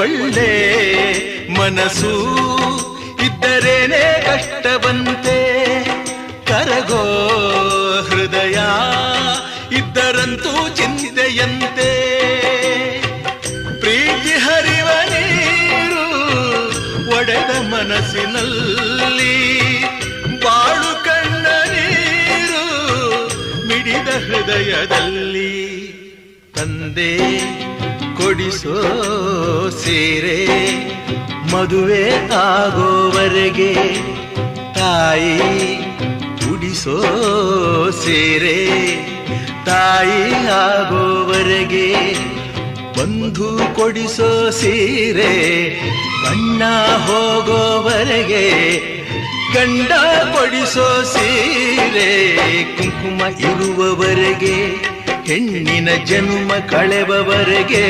ಒಳ್ಳೆ ಮನಸ್ಸು ಇದ್ದರೇನೆ ಕಷ್ಟವಂತೆ. ಕರಗೋ ಹೃದಯ ಇದ್ದರಂತೂ ಚಿಂತೆಯಂತೆ. ಪ್ರೀತಿ ಹರಿವ ನೀರು ಒಡೆದ ಮನಸ್ಸಿನಲ್ಲಿ. ಬಾಳು ಕಣ್ಣ ನೀರು ಮಿಡಿದ ಹೃದಯದಲ್ಲಿ. ತಂದೆ ಕೊಡಿಸೋ ಸೀರೆ ಮದುವೆ ಆಗೋವರೆಗೆ ತಾಯಿ ಉಡಿಸೋ ಸೀರೆ ತಾಯಿ ಆಗೋವರೆಗೆ ಬಂಧು ಕೊಡಿಸೋ ಸೀರೆ ಬಣ್ಣ ಹೋಗೋವರೆಗೆ ಗಂಡ ಕೊಡಿಸೋ ಸೀರೆ ಕುಂಕುಮ ಇರುವವರೆಗೆ ಹೆಣ್ಣಿನ ಜನ್ಮ ಕಳೆವವರೆಗೆ